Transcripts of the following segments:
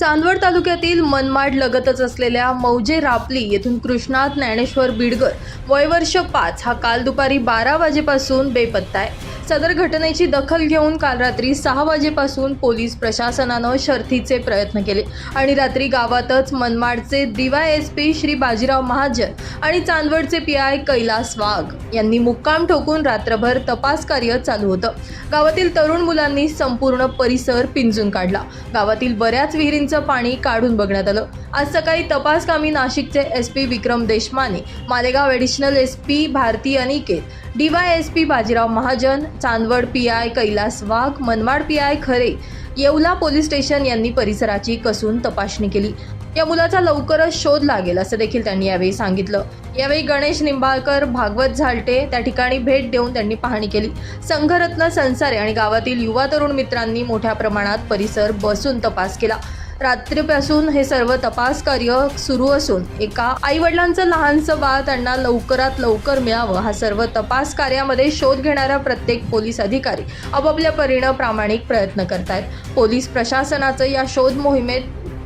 चांदवड तालुक्यातील मनमाड लगतच असलेल्या मौजे रापली येथून कृष्णात ज्ञानेश्वर बिडगर वय वर्ष पाच हा काल दुपारी बारा वाजेपासून बेपत्ता आहे. सदर घटनेची दखल घेऊन काल रात्री सहा वाजेपासून पोलीस प्रशासनानं शर्थीचे प्रयत्न केले. आणि रात्री गावातच मनमाडचे DY S P Shri Bajirao Mahajan आणि चांदवडचे पी आय कैलास वाघ यांनी मुक्काम ठोकून रात्रभर तपास कार्य चालू होतं. गावातील तरुण मुलांनी संपूर्ण परिसर पिंजून काढला. गावातील बऱ्याच विहिरींचं पाणी काढून बघण्यात आलं. आज सकाळी तपास कामी नाशिकचे S P Vikram Deshmane Malegaon additional S P Bharti Aniket DYSP S P Bajirao Mahajan Chandwad P I Kailas Wagh Manmad P I Khare Yeola police station यांनी परिसराची कसून तपासणी केली. या मुलाचा लवकरच शोध लागेल असं देखील त्यांनी यावेळी सांगितलं. यावेळी गणेश निंबाळकर भागवत झालटे त्या ठिकाणी भेट देऊन त्यांनी पाहणी केली. संघरत्न संसारे आणि गावातील युवा तरुण मित्रांनी मोठ्या प्रमाणात परिसर बसून तपास केला. रात्रीपासून हे सर्व तपास कार्य सुरू असून एका आईवडिलांचं लहानसं बाळ त्यांना लवकरात लवकर मिळावं हा सर्व तपास कार्यामध्ये शोध घेणारा प्रत्येक पोलीस अधिकारी आपापल्या परीनं प्रामाणिक प्रयत्न करतायत. पोलीस प्रशासनाचं या शोध मोहिमेत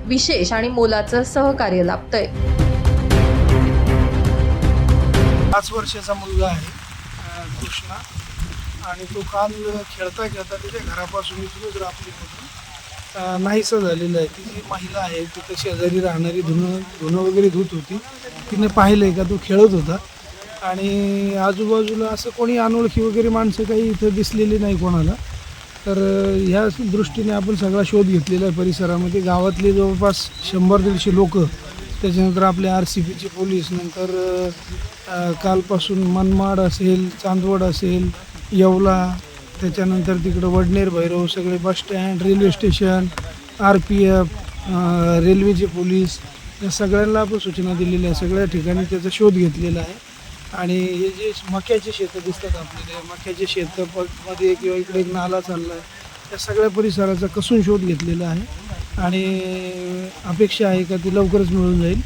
विशेष आणि मोलाचं सहकार्य लाभतंय. पाच वर्षाचा मुलगा आहे कृष्णा. आणि तो काल खेळता खेळता त्याच्या घरापासून इथूनच रापलीमधून नाहीसं झालेलं आहे. ती जी महिला आहे तिथं शेजारी राहणारी धुणं धुणं वगैरे धुत होती. तिने पाहिलं आहे का? तो खेळत होता. आणि आजूबाजूला असं कोणी अनोळखी वगैरे माणसं काही इथं दिसलेली नाही कोणाला. तर ह्या दृष्टीने आपण सगळा शोध घेतलेला आहे परिसरामध्ये. गावातले जवळपास शंभर दीडशे लोक त्याच्यानंतर आपले आर सी पीचे पोलीस नंतर कालपासून मनमाड असेल चांदवड असेल येवला त्याच्यानंतर तिकडं वडनेर भैरव सगळे bus stand railway station R P F रेल्वेचे पोलीस या सगळ्यांना आपण सूचना दिलेल्या आहे सगळ्या ठिकाणी त्याचा शोध घेतलेला आहे. आणि हे जे मक्याचे शेतं दिसतात आपल्याला मक्याचे शेतं मध्ये किंवा इकडे एक नाला चालला आहे त्या सगळ्या परिसराचा कसून शोध घेतलेला आहे. आणि अपेक्षा आहे का ती लवकरच मिळून जाईल.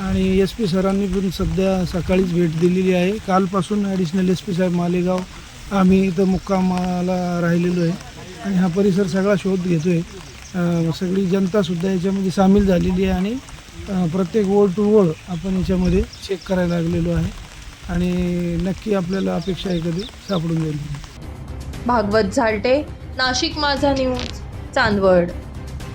आणि एस पी सरांनी पण सध्या सकाळीच भेट दिलेली आहे. कालपासून ॲडिशनल एस पी साहेब मालेगाव आम्ही इथं मुक्कामाला राहिलेलो आहे. आणि हा परिसर सगळा शोध घेतो आहे सगळी जनतासुद्धा याच्यामध्ये सामील झालेली आहे आणि प्रत्येक ओळ टू ओळ आपण याच्यामध्ये चेक करायला लागलेलो आहे. आणि नक्की आपल्याला अपेक्षा आहे कधी सापडून जाईल. भागवत झालटे नाशिक माझा न्यूज चांदवड.